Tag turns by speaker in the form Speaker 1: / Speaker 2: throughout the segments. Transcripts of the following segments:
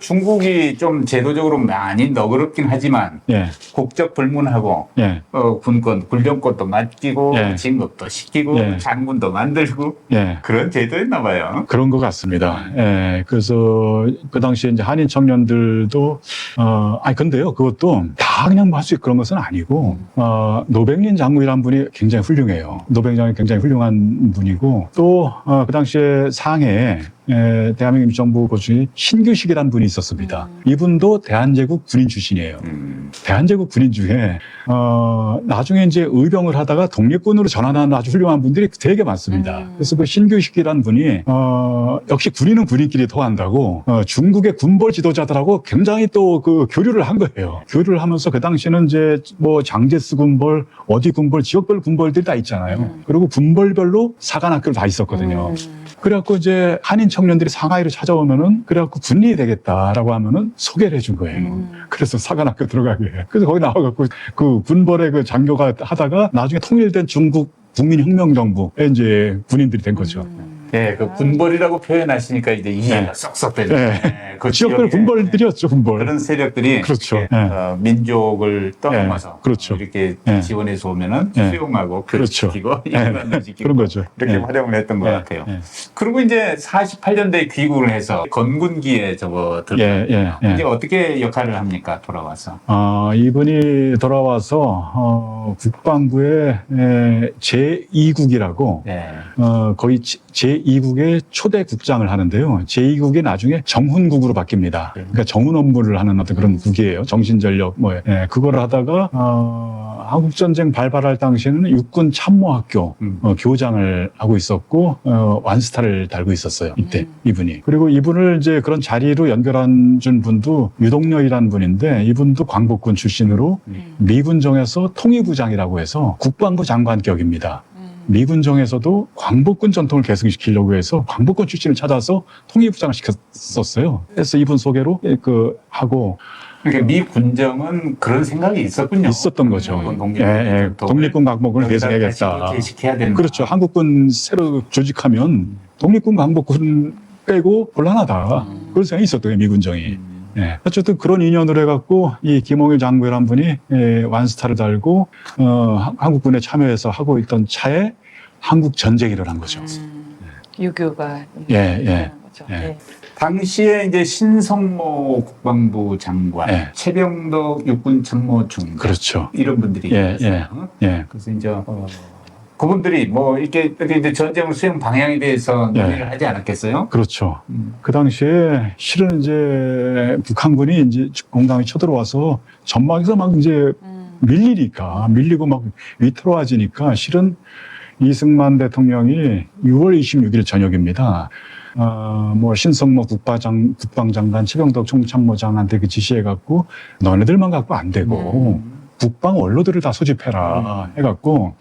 Speaker 1: 중국이 좀 제도적으로 많이 너그럽긴 하지만
Speaker 2: 예,
Speaker 1: 국적 불문하고
Speaker 2: 예,
Speaker 1: 어, 군권, 군령권도 맡기고
Speaker 2: 예.
Speaker 1: 진급도 시키고
Speaker 2: 예.
Speaker 1: 장군도 만들고
Speaker 2: 예.
Speaker 1: 그런 제도였나 봐요.
Speaker 2: 그런 것 같습니다. 예, 그래서 그 당시에 이제 한인 청년들도 어, 아니 근데요, 그것도 다 그냥 뭐 할 수 있고 그런 것은 아니고 어, 노백린 장군이라는 분이 굉장히 훌륭해요. 노백린 장군이 굉장히 훌륭한 분이고 또그 당시에 상해에 에, 대한민국 임시정부 고중에 신규식이라는 분이 있었습니다. 이분도 대한제국 군인 출신이에요.
Speaker 1: 음.
Speaker 2: 대한제국 군인 중에 어 나중에 이제 의병을 하다가 독립군으로 전환하는 아주 훌륭한 분들이 되게 많습니다.
Speaker 3: 음.
Speaker 2: 그래서 그 신규식이라는 분이 어 역시 군인은 군인끼리 통한다고 어, 중국의 군벌 지도자들하고 굉장히 또 그 교류를 한 거예요. 교류를 하면서 그 당시에는 이제 뭐 장제스 군벌, 어디 군벌, 지역별 군벌들이 다 있잖아요.
Speaker 3: 음.
Speaker 2: 그리고 군벌별로 사관학교를 다 있었거든요.
Speaker 3: 음.
Speaker 2: 그래갖고 이제 한인 청 년들이 상하이로 찾아오면은 그래갖고 군인이 되겠다라고 하면은 소개를 해준 거예요.
Speaker 3: 음.
Speaker 2: 그래서 사관학교 들어가게. 해. 그래서 거기 나와갖고 그 군벌의 그 장교가 하다가 나중에 통일된 중국 국민혁명정부에 이제 군인들이 된 거죠.
Speaker 3: 음.
Speaker 1: 예, 그 군벌이라고 표현하시니까 이제 이해가
Speaker 2: 네.
Speaker 1: 쏙쏙 되네.
Speaker 2: 네.
Speaker 1: 예, 그
Speaker 2: 지역별
Speaker 1: 지역에
Speaker 2: 군벌들이었죠, 군벌.
Speaker 1: 그런 세력들이
Speaker 2: 그렇죠.
Speaker 1: 이렇게,
Speaker 2: 예.
Speaker 1: 어, 민족을 떠넘어서
Speaker 2: 예, 그렇죠.
Speaker 1: 이렇게
Speaker 2: 예.
Speaker 1: 지원해서 오면은
Speaker 2: 예.
Speaker 1: 수용하고
Speaker 2: 그렇죠.
Speaker 1: 교육시키고
Speaker 2: 예.
Speaker 1: 인간도 시키고
Speaker 2: 그런 거죠.
Speaker 1: 이렇게
Speaker 2: 예.
Speaker 1: 활용을 했던 것
Speaker 2: 예,
Speaker 1: 같아요.
Speaker 2: 예.
Speaker 1: 그리고 이제 48년대에 귀국을 해서 건군기에 저거 들어요.
Speaker 2: 예, 예, 예.
Speaker 1: 이제 어떻게 역할을 합니까? 돌아와서.
Speaker 2: 아, 이분이 돌아와서 어, 국방부의 에, 제2국이라고
Speaker 1: 예.
Speaker 2: 어, 거의 제 2국의 초대 국장을 하는데요. 제2국이 나중에 정훈국으로 바뀝니다. 그러니까 정훈 업무를 하는 어떤 그런 국이에요. 정신전력 뭐 예, 그걸 하다가 어, 한국 전쟁 발발할 당시에는 육군 참모학교
Speaker 1: 음.
Speaker 2: 어, 교장을 하고 있었고 어, 완스타를 달고 있었어요. 이때
Speaker 3: 음.
Speaker 2: 이분이. 그리고 이분을 이제 그런 자리로 연결한 준 분도 유동열이라는 분인데 이분도 광복군 출신으로
Speaker 3: 음.
Speaker 2: 미군정에서 통일부장이라고 해서 국방부 장관격입니다.
Speaker 3: 음.
Speaker 2: 미군정에서도 광복군 전통을 계승시키려고 해서 광복군 출신을 찾아서 통일부장을 시켰었어요. 그래서 이분 소개로 그 하고
Speaker 1: 그러니까 미 군정은 그런 생각이 있었군요.
Speaker 2: 있었던 거죠.
Speaker 1: 음. 독립군
Speaker 2: 예, 예. 독립군 광복군을 계승해야겠다.
Speaker 1: 개식해야 된다.
Speaker 2: 그렇죠. 한국군 새로 조직하면 독립군 광복군 빼고 곤란하다.
Speaker 1: 음.
Speaker 2: 그런 생각이 있었던 거예요, 미 군정이.
Speaker 1: 음.
Speaker 2: 예. 어쨌든 그런 인연으로 해갖고 이 김홍일 장군이라는 분이 예, 완스타를 달고 어, 한- 한국군에 참여해서 하고 있던 차에 한국 전쟁이 일어난 거죠.
Speaker 3: 음. 유교가
Speaker 2: 예, 예.
Speaker 3: 거죠.
Speaker 2: 예.
Speaker 3: 예.
Speaker 1: 당시에 이제 신성모 국방부 장관,
Speaker 2: 예.
Speaker 1: 최병덕 육군 참모총장
Speaker 2: 그렇죠.
Speaker 1: 이런 분들이
Speaker 2: 예,
Speaker 1: 있어요.
Speaker 2: 예.
Speaker 1: 그래서 이제 어, 그분들이 뭐 이렇게 이렇게 이제 전쟁을 수행 방향에 대해서
Speaker 2: 예.
Speaker 1: 논의를 하지 않았겠어요?
Speaker 2: 그렇죠.
Speaker 1: 음.
Speaker 2: 그 당시에 실은 이제 북한군이 이제 공당에 쳐들어와서 전막에서 막 이제
Speaker 3: 음.
Speaker 2: 밀리니까 밀리고 막 위태로워지니까 실은 이승만 대통령이 6월 26일 저녁입니다. 어, 뭐 신성모 국방장 국방장관 최병덕 총참모장한테 그 지시해갖고 너네들만 갖고 안 되고
Speaker 1: 음.
Speaker 2: 국방 원로들을 다 소집해라 해갖고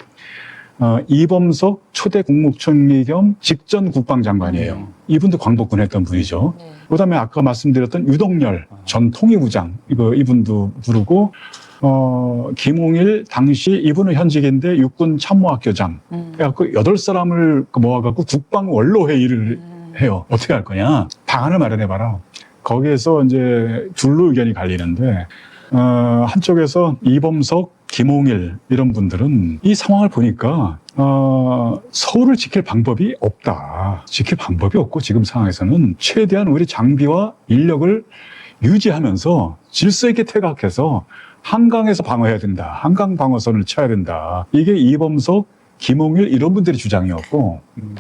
Speaker 2: 어, 이범석 초대 국무총리 겸 직전 국방장관이에요.
Speaker 1: 음.
Speaker 2: 이분도 광복군 했던 분이죠.
Speaker 3: 네.
Speaker 2: 그다음에 아까 말씀드렸던 유동열 전 통일부장 이거 이분도 부르고 어 김홍일 당시 이분은 현직인데 육군 참모학교장
Speaker 3: 음.
Speaker 2: 그래갖고 여덟 사람을 모아갖고 국방 원로 회의를
Speaker 3: 음.
Speaker 2: 해요. 어떻게 할 거냐? 방안을 마련해봐라. 거기에서 이제 둘로 의견이 갈리는데 어, 한쪽에서 이범석, 김홍일 이런 분들은 이 상황을 보니까 어, 서울을 지킬 방법이 없다. 지킬 방법이 없고 지금 상황에서는 최대한 우리 장비와 인력을 유지하면서 질서 있게 퇴각해서 한강에서 방어해야 된다. 한강 방어선을 쳐야 된다. 이게 이범석, 김홍일 이런 분들의 주장이었고
Speaker 1: 음.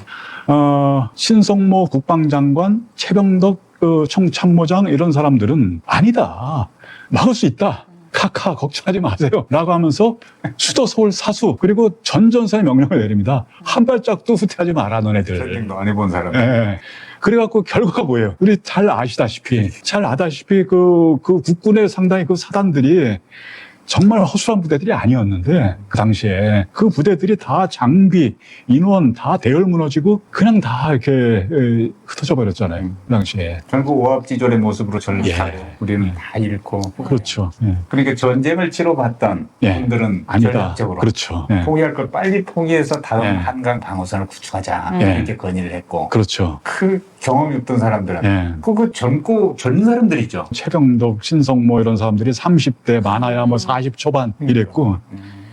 Speaker 2: 어, 신성모 국방장관, 최병덕 그 총참모장 이런 사람들은 아니다. 막을 수 있다. 카카 걱정하지 마세요. 라고 하면서 수도 서울 사수 그리고 전전선의 명령을 내립니다. 한 발짝도 후퇴하지 마라 너네들.
Speaker 1: 전쟁도 안 해본 사람.
Speaker 2: 예. 그래갖고 결과가 뭐예요? 우리 잘 아시다시피 잘 아다시피 그, 그 국군의 상당히 그 사단들이 정말 허술한 부대들이 아니었는데 그 당시에 그 부대들이 다 장비, 인원 다 대열 무너지고 그냥 다 이렇게 에, 흩어져 버렸잖아요. 그 당시에.
Speaker 1: 결국 오합지졸의 모습으로 전락하고
Speaker 2: 예.
Speaker 1: 우리는 다 잃고
Speaker 2: 그렇죠. 예.
Speaker 1: 그러니까 전쟁을 치러봤던
Speaker 2: 예.
Speaker 1: 분들은
Speaker 2: 아니다.
Speaker 1: 전략적으로
Speaker 2: 그렇죠. 예.
Speaker 1: 포기할 걸 빨리 포기해서 다음
Speaker 2: 예.
Speaker 1: 한강 방어선을 구축하자
Speaker 3: 예.
Speaker 1: 이렇게 건의를 했고
Speaker 2: 그렇죠.
Speaker 1: 그 경험이 없던 사람들한테.
Speaker 2: 예.
Speaker 1: 그거 젊고 젊은 사람들이죠.
Speaker 2: 최병덕, 신성 모 이런 사람들이 30대 많아야 뭐 40 초반 이랬고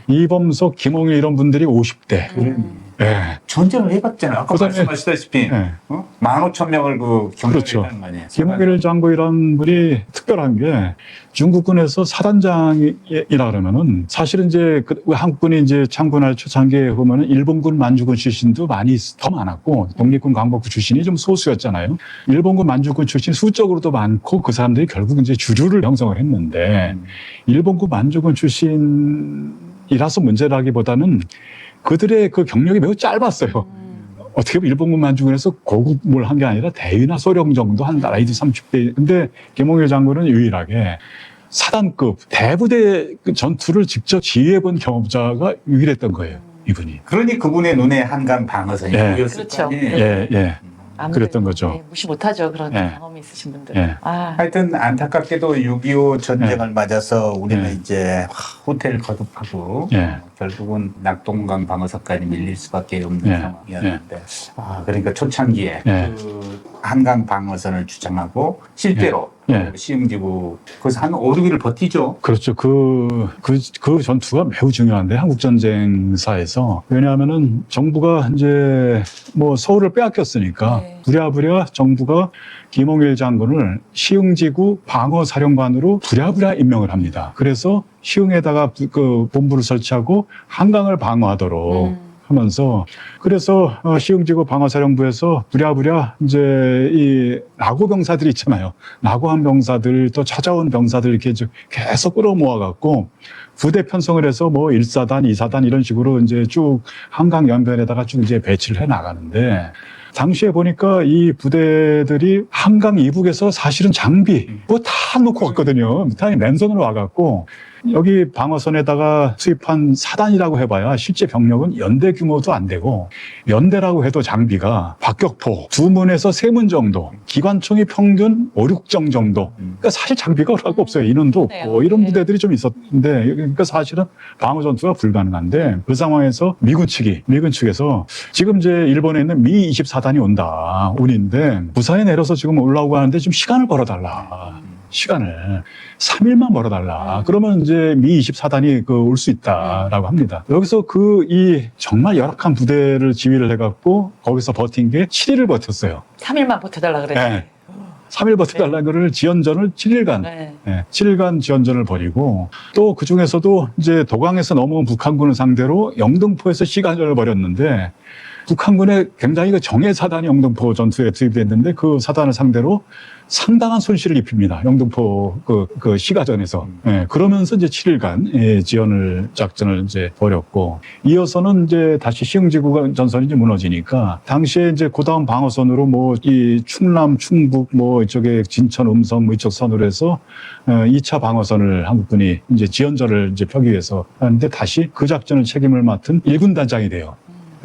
Speaker 2: 이범석, 김홍일 이런 분들이 50대.
Speaker 3: 음.
Speaker 2: 예.
Speaker 1: 전쟁을 해봤잖아요. 아까
Speaker 2: 그다음에-
Speaker 1: 말씀하시다시피
Speaker 2: 예.
Speaker 1: 어? 15,000명을 그
Speaker 2: 그렇죠.
Speaker 1: 경험했다는 거 아니에요.
Speaker 2: 김홍일 장군 이런 분이 특별한 게 중국군에서 사단장이라 그러면은 사실은 이제 그 한국군이 이제 창군할 초창기에 보면은 일본군 만주군 출신도 많이 있- 더 많았고 독립군 광복부 출신이 좀 소수였잖아요. 일본군 만주군 출신 수적으로도 많고 그 사람들이 결국 이제 주류를 형성을 했는데
Speaker 1: 음.
Speaker 2: 일본군 만주군 출신 이라서 문제라기보다는 그들의 그 경력이 매우 짧았어요.
Speaker 3: 음.
Speaker 2: 어떻게 보면 일본군 만주군에서 고급을 한게 아니라 대위나 소령 정도 한 나이도 30대. 근데 김홍일 장군은 유일하게 사단급 대부대 그 전투를 직접 지휘해본 경험자가 유일했던 거예요. 이분이.
Speaker 1: 그러니 그분의 눈에 한강 방어선이
Speaker 2: 예.
Speaker 1: 보였을
Speaker 3: 그렇죠.
Speaker 1: 거 아니에요.
Speaker 2: 예, 예. 그랬던 거죠.
Speaker 3: 네, 무시 못하죠. 그런
Speaker 2: 예.
Speaker 3: 경험이 있으신 분들.
Speaker 2: 예.
Speaker 3: 아,
Speaker 1: 하여튼 안타깝게도 6.25 전쟁을 맞아서 우리는
Speaker 2: 네.
Speaker 1: 이제 호텔을 거듭하고
Speaker 2: 예.
Speaker 1: 어, 결국은 낙동강 방어선까지 밀릴 수밖에 없는
Speaker 2: 예.
Speaker 1: 상황이었는데 아 그러니까 초창기에
Speaker 2: 예.
Speaker 1: 그 한강 방어선을 주장하고 실제로
Speaker 2: 예. 예.
Speaker 1: 그 시흥지구 거기서 한 5, 6일을 버티죠.
Speaker 2: 그렇죠. 그, 그, 그 전투가 매우 중요한데, 한국전쟁사에서. 왜냐하면은 정부가 이제 뭐 서울을 빼앗겼으니까
Speaker 3: 네.
Speaker 2: 부랴부랴 정부가 김홍일 장군을 시흥지구 방어사령관으로 부랴부랴 임명을 합니다. 그래서 시흥에다가 부- 그 본부를 설치하고 한강을 방어하도록
Speaker 3: 음.
Speaker 2: 하면서 그래서 어, 시흥지구 방어사령부에서 부랴부랴 이제 이 나고 병사들 있잖아요. 나고한 병사들 또 찾아온 병사들 이렇게 좀 계속 끌어모아 갖고 부대 편성을 해서 뭐 1사단, 2사단 이런 식으로 이제 쭉 한강 연변에다가 쭉 이제 배치를 해 나가는데 당시에 보니까 이 부대들이 한강 이북에서 사실은 장비 뭐 다 놓고 왔거든요. 다 맨손으로 와갖고 여기 방어선에다가 투입한 사단이라고 해봐야 실제 병력은 연대 규모도 안 되고 연대라고 해도 장비가 박격포 두 문에서 세 문 정도 기관총이 평균 5, 6정 정도 그러니까 사실 장비가 얼마가 없어요 인원도
Speaker 3: 그러네요.
Speaker 2: 없고 이런
Speaker 3: 네.
Speaker 2: 부대들이 좀 있었는데 그러니까 사실은 방어 전투가 불가능한데 그 상황에서 미군 측이 미군 측에서 지금 이제 일본에 있는 미 24단이 온다 운인데 부산에 내려서 지금 올라오고 하는데 좀 시간을 벌어달라 시간을 3일만 벌어달라. 그러면 이제 미 24단이 그 올 수 있다라고 합니다. 여기서 그 이 정말 열악한 부대를 지휘를 해갖고 거기서 버틴 게 7일을 버텼어요.
Speaker 3: 3일만 버텨달라 그랬지.
Speaker 2: 네. 3일 버텨달라는 거를 지연전을 7일간
Speaker 3: 네.
Speaker 2: 네, 7일간 지원전을 벌이고 또 그 중에서도 이제 도강에서 넘어온 북한군을 상대로 영등포에서 시간전을 벌였는데 북한군의 굉장히 그 정예 사단이 영등포 전투에 투입됐는데 그 사단을 상대로 상당한 손실을 입힙니다. 영등포 그, 그 시가전에서. 예, 그러면서 이제 7일간 예, 지원을 작전을 이제 벌였고 이어서는 이제 다시 시흥지구 전선이 이제 무너지니까 당시에 이제 고다음 방어선으로 뭐 이 충남, 충북 뭐 이쪽에 진천, 음성 뭐 이쪽 선으로 해서 어, 2차 방어선을 한국군이 이제 지원전을 이제 펴기 위해서 하는데 다시 그 작전을 책임을 맡은 일군 단장이 돼요.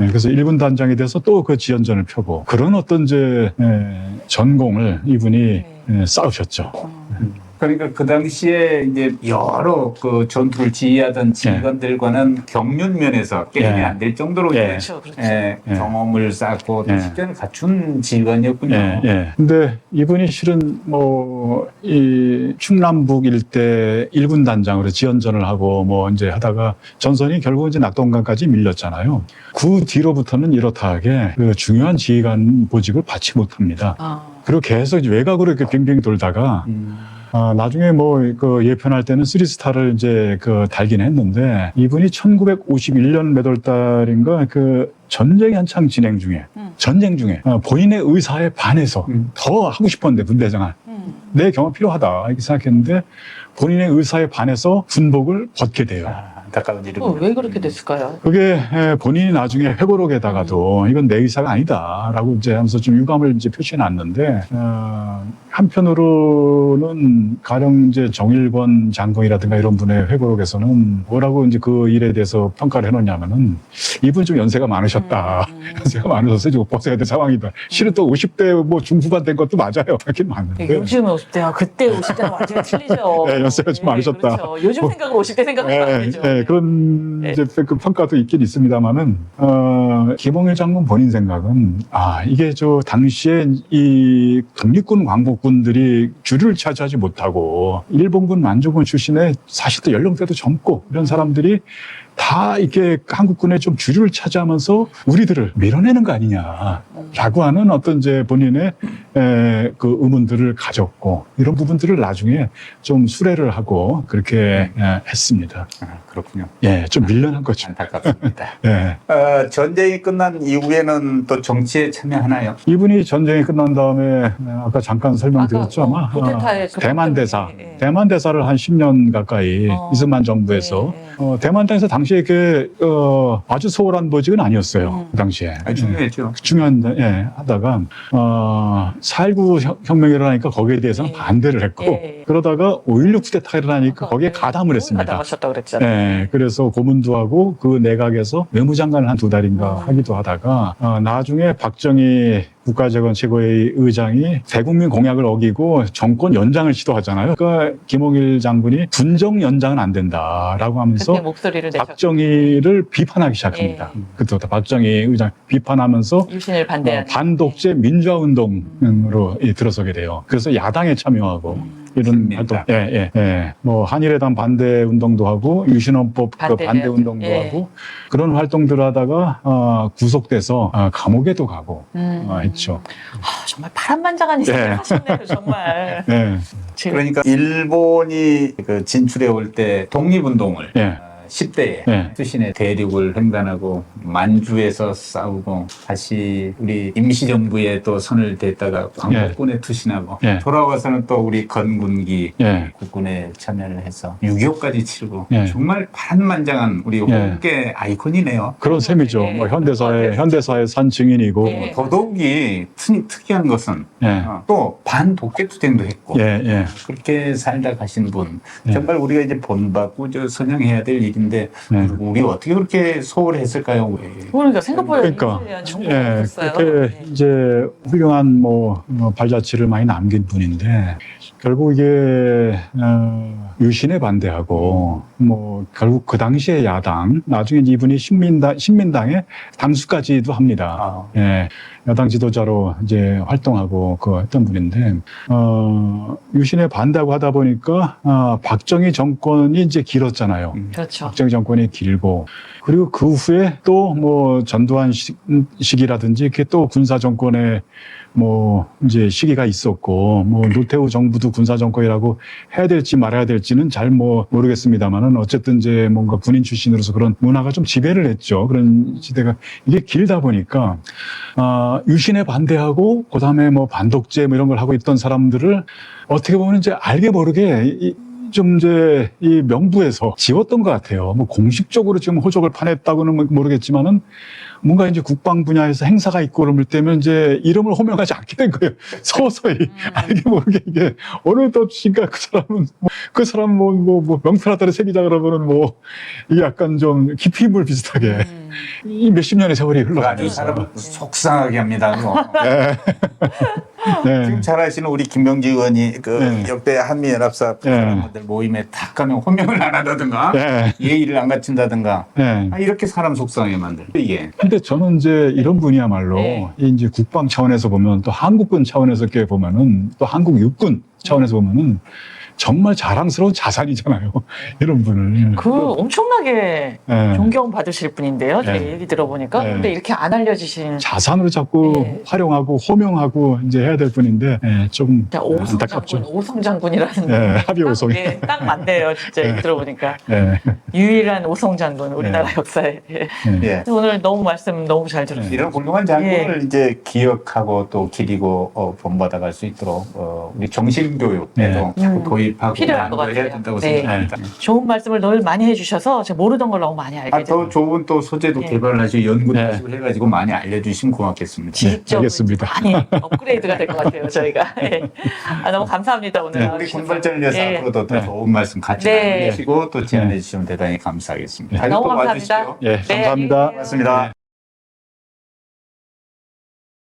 Speaker 2: 네, 그래서 일군 단장이 돼서 또 그 지연전을 펴고 그런 어떤 이제 에, 전공을 이분이
Speaker 3: 네.
Speaker 2: 에, 쌓으셨죠.
Speaker 3: 음.
Speaker 1: 그러니까 그 당시에 이제 여러 그 전투를 지휘하던 지휘관들과는 경륜 면에서 게임이
Speaker 2: 예.
Speaker 1: 안될 정도로
Speaker 2: 예.
Speaker 1: 이제
Speaker 3: 그렇죠, 그렇죠.
Speaker 1: 예,
Speaker 2: 예.
Speaker 1: 경험을 쌓고 또
Speaker 2: 예.
Speaker 1: 실전을 갖춘 지휘관이었군요.
Speaker 2: 예, 예. 근데 이분이 실은 뭐 이 충남북 일대 일군 단장으로 지연전을 하고 뭐 이제 하다가 전선이 결국 이제 낙동강까지 밀렸잖아요. 그 뒤로부터는 이렇다 하게 그 중요한 지휘관 보직을 받지 못합니다.
Speaker 3: 아,
Speaker 2: 그리고 계속 이제 외곽으로 이렇게 빙빙 돌다가
Speaker 1: 음.
Speaker 2: 아, 나중에 뭐, 그 예편할 때는 쓰리스타를 이제 그 달긴 했는데, 이분이 1951년 몇 월 달인가 그 전쟁이 한창 진행 중에,
Speaker 3: 음.
Speaker 2: 전쟁 중에, 어, 본인의 의사에 반해서
Speaker 1: 음.
Speaker 2: 더 하고 싶었는데, 군대장을.
Speaker 3: 음.
Speaker 2: 내 경험 필요하다. 이렇게 생각했는데, 본인의 의사에 반해서 군복을 벗게 돼요.
Speaker 1: 아, 안타까운 일이군요.
Speaker 3: 어, 왜 그렇게 됐을까요?
Speaker 2: 그게 에, 본인이 나중에 회고록에다가도 이건 내 의사가 아니다라고 이제 하면서 좀 유감을 이제 표시해 놨는데 어, 한편으로는 가령 이제 정일권 장군이라든가 이런 분의 회고록에서는 뭐라고 이제 그 일에 대해서 평가를 해놓냐면은 이분 좀 연세가 많으셨다.
Speaker 3: 음.
Speaker 2: 연세가 많으셔서 이제 옷 벗어야 될 상황이다. 실은 또 50대 뭐 중후반 된 것도 맞아요. 그렇게 많은데.
Speaker 3: 요즘에 50대와 그때 50대는 완전히 틀리죠.
Speaker 2: 네, 연세가 좀 많으셨다.
Speaker 3: 그렇죠. 요즘 생각으로 50대 생각하면 안
Speaker 2: 예,
Speaker 3: 되죠.
Speaker 2: 예, 그런
Speaker 3: 네.
Speaker 2: 이제 그 평가도 있긴 있습니다만은 어, 김홍일 장군 본인 생각은 아 이게 저 당시에 이 독립군 광복 군들이 주류를 차지하지 못하고 일본군 만주군 출신의 사실 또 연령대도 젊고 이런 사람들이 다 이렇게 한국군의 좀 주류를 차지하면서 우리들을 밀어내는 거 아니냐라고 하는 어떤 이제 본인의 에, 그 의문들을 가졌고 이런 부분들을 나중에 좀 수레를 하고 그렇게 에, 했습니다.
Speaker 1: 아, 그렇군요.
Speaker 2: 예, 좀 밀려난 거죠.
Speaker 1: 안타깝습니다.
Speaker 2: 예.
Speaker 1: 어, 전쟁이 끝난 이후에는 또 정치에 참여하나요?
Speaker 2: 이분이 전쟁이 끝난 다음에 에, 아까 잠깐 설명드렸죠
Speaker 3: 아까,
Speaker 2: 아마
Speaker 3: 어, 그
Speaker 2: 대만 대사,
Speaker 3: 때문에, 예.
Speaker 2: 대만 대사를 한 10년 가까이
Speaker 3: 어.
Speaker 2: 이승만 정부에서
Speaker 3: 예, 예.
Speaker 2: 어, 대만 땅에서 당시에 그 어, 아주 소홀한 보직은 아니었어요
Speaker 3: 음.
Speaker 2: 그 당시에.
Speaker 1: 아, 중요했죠.
Speaker 2: 중요한 예, 하다가 어, 4.19 혁명이 일어나니까 거기에 대해서는
Speaker 3: 예.
Speaker 2: 반대를 했고
Speaker 3: 예.
Speaker 2: 그러다가 5.16 쿠데타가 일어나니까 거기에 가담을 했습니다.
Speaker 3: 가담하셨다 그랬잖아요.
Speaker 2: 예, 그래서 고문도 하고 그 내각에서 외무장관을 한 두 달인가
Speaker 3: 음.
Speaker 2: 하기도 하다가 어, 나중에 박정희 국가재건 최고회의 의장이 대국민 공약을 어기고 정권 연장을 시도하잖아요. 그러니까 김홍일 장군이 군정 연장은 안 된다라고 하면서
Speaker 3: 그때 목소리를 내셨
Speaker 2: 박정희를 비판하기 시작합니다.
Speaker 3: 예.
Speaker 2: 그때부터 박정희 의장 비판하면서
Speaker 3: 유신을
Speaker 2: 어,
Speaker 3: 반대한
Speaker 2: 반독재 민주화 운동으로 이 들어서게 돼요. 그래서 야당에 참여하고
Speaker 3: 음.
Speaker 2: 이런
Speaker 1: 맞습니다.
Speaker 2: 활동, 예, 예, 예. 뭐 한일회담 반대 운동도 하고 유신헌법 그
Speaker 3: 반대
Speaker 2: 반대
Speaker 3: 해야죠.
Speaker 2: 운동도
Speaker 3: 예.
Speaker 2: 하고 그런 활동들을 하다가 어, 구속돼서 어, 감옥에도 가고
Speaker 3: 음.
Speaker 2: 어, 했죠.
Speaker 3: 아, 정말 파란만장한 일을
Speaker 2: 예.
Speaker 3: 하셨네요, 정말.
Speaker 2: 예,
Speaker 3: 지금
Speaker 1: 그러니까 일본이 그 진출해 올 때 독립운동을
Speaker 2: 예,
Speaker 1: 10대에
Speaker 2: 예.
Speaker 1: 수신의 대륙을 횡단하고 만주에서 싸우고 다시 우리 임시정부에 또 손을 댔다가 광복군에 투신하고
Speaker 2: 예.
Speaker 1: 돌아와서는 또 우리 건군기
Speaker 2: 예,
Speaker 1: 국군에 참여를 해서 6.25까지 치르고
Speaker 2: 예.
Speaker 1: 정말 파란만장한 우리 호국의 아이콘이네요.
Speaker 2: 그런 셈이죠.
Speaker 3: 예.
Speaker 2: 뭐 현대사의 현대사의 산 증인이고,
Speaker 3: 예.
Speaker 1: 더더욱이 특- 특이한 것은
Speaker 2: 예,
Speaker 1: 어, 또 반독재 투쟁도 했고
Speaker 2: 예, 예,
Speaker 1: 그렇게 살다 가신 분
Speaker 2: 예.
Speaker 1: 정말 우리가 이제 본받고 저 선양해야 될 일인 데
Speaker 2: 네.
Speaker 1: 우리 어떻게 그렇게 소홀했을까요? 왜?
Speaker 3: 그러니까 생각보다
Speaker 2: 그러니까 예. 그렇게
Speaker 3: 네.
Speaker 2: 이제 훌륭한 뭐 어, 발자취를 많이 남긴 분인데 결국 이게 어, 유신에 반대하고 뭐 결국 그 당시의 야당 나중에 이분이 신민당 신민당의 당수까지도 합니다.
Speaker 1: 아,
Speaker 2: 예, 여당 지도자로 이제 활동하고 그 했던 분인데 어, 유신에 반대하고 하다 보니까 어, 박정희 정권이 이제 길었잖아요.
Speaker 1: 음.
Speaker 3: 그렇죠.
Speaker 2: 박정희 정권이 길고 그리고 그 후에 또 뭐 전두환 시- 시기라든지 이렇게 또 군사 정권의 뭐 이제 시기가 있었고 뭐 노태우 정부도 군사 정권이라고 해야 될지 말아야 될지는 잘 뭐 모르겠습니다만은 어쨌든 이제 뭔가 군인 출신으로서 그런 문화가 좀 지배를 했죠. 그런 시대가 이게 길다 보니까 아 유신에 반대하고 그다음에 뭐 반독재 뭐 이런 걸 하고 있던 사람들을 어떻게 보면 이제 알게 모르게 이- 좀 이제 이 명부에서 지웠던 것 같아요. 뭐 공식적으로 지금 호적을 파냈다고는 뭐 모르겠지만은 뭔가 이제 국방 분야에서 행사가 있고 그럴 때면 이제 이름을 호명하지 않게 된 거예요. 서서히 알게 모르게 이게 어느 덧인가 그 사람은 뭐, 그 사람 뭐, 뭐, 뭐 명패라다를 새기자 그러면은 뭐 이게 약간 좀 깊이 물 비슷하게
Speaker 3: 음.
Speaker 2: 이 몇십 년의 세월이 흘러가면서
Speaker 1: 사람 속상하게 합니다. 그거.
Speaker 2: 네.
Speaker 1: 지금 잘 아시는 우리 김명지 의원이 그
Speaker 2: 네.
Speaker 1: 역대 한미연합사
Speaker 2: 네.
Speaker 1: 사람들 모임에 탁 가면 호명을 안 한다든가
Speaker 2: 네.
Speaker 1: 예의를 안 갖춘다든가
Speaker 2: 네.
Speaker 1: 아, 이렇게 사람 속상하게 만들 이게
Speaker 2: 근데 저는 이제 이런 분이야말로
Speaker 3: 네.
Speaker 2: 이 이제 국방 차원에서 보면 또 한국군 차원에서 이렇게 보면은 또 한국 육군 차원에서 보면은 정말 자랑스러운 자산이잖아요. 이런 분을.
Speaker 3: 그 엄청나게
Speaker 2: 예.
Speaker 3: 존경받으실 분인데요. 제
Speaker 2: 네.
Speaker 3: 얘기 들어보니까.
Speaker 2: 네.
Speaker 3: 근데 이렇게 안 알려지신
Speaker 2: 자산으로 자꾸
Speaker 3: 네.
Speaker 2: 활용하고 호명하고 이제 해야 될 분인데 예, 좀
Speaker 3: 자, 오성 장군,
Speaker 2: 안타깝죠.
Speaker 3: 오성 장군이라는
Speaker 2: 예, 합의 오성.
Speaker 3: 딱, 예, 딱 맞네요. 진짜 얘기
Speaker 2: 네.
Speaker 3: 들어보니까
Speaker 2: 예,
Speaker 3: 유일한 오성 장군 우리나라 역사에. 예.
Speaker 2: 예.
Speaker 1: 예.
Speaker 3: 오늘 너무 말씀 너무 잘 들었어요.
Speaker 1: 이런 훌륭한 장군을 이제 기억하고 또 기리고 어, 본받아갈 수 있도록 어, 우리 정신교육에도
Speaker 3: 네.
Speaker 1: 자꾸
Speaker 3: 음.
Speaker 1: 도입 도입하고
Speaker 3: 필요할 것
Speaker 1: 해야
Speaker 3: 같아요.
Speaker 1: 된다고
Speaker 3: 네.
Speaker 1: 생각합니다.
Speaker 3: 좋은 말씀을 늘 많이 해주셔서 제가 모르던 걸 너무 많이 알게
Speaker 1: 아,
Speaker 3: 됐어요.
Speaker 1: 더 좋은 또 소재도
Speaker 3: 네.
Speaker 1: 개발하시고 연구도
Speaker 2: 네.
Speaker 1: 하시고 해가지고 많이 알려주시면 고맙겠습니다.
Speaker 3: 지식적으로
Speaker 2: 알겠습니다.
Speaker 3: 많이 업그레이드가 될 것 같아요, 저희가. 예. 아, 너무 감사합니다, 오늘.
Speaker 1: 네, 우리
Speaker 3: 나와주셔서.
Speaker 1: 군발전을 위해서
Speaker 3: 예.
Speaker 1: 앞으로도 더
Speaker 2: 네.
Speaker 1: 좋은 말씀 같이
Speaker 3: 네.
Speaker 1: 나누시고 또 제안해 주시면 대단히 감사하겠습니다. 다시
Speaker 3: 너무
Speaker 1: 또
Speaker 3: 감사합니다.
Speaker 1: 와주십시오.
Speaker 2: 예,
Speaker 3: 네,
Speaker 2: 감사합니다.
Speaker 3: 안녕히 계세요.
Speaker 1: 고맙습니다.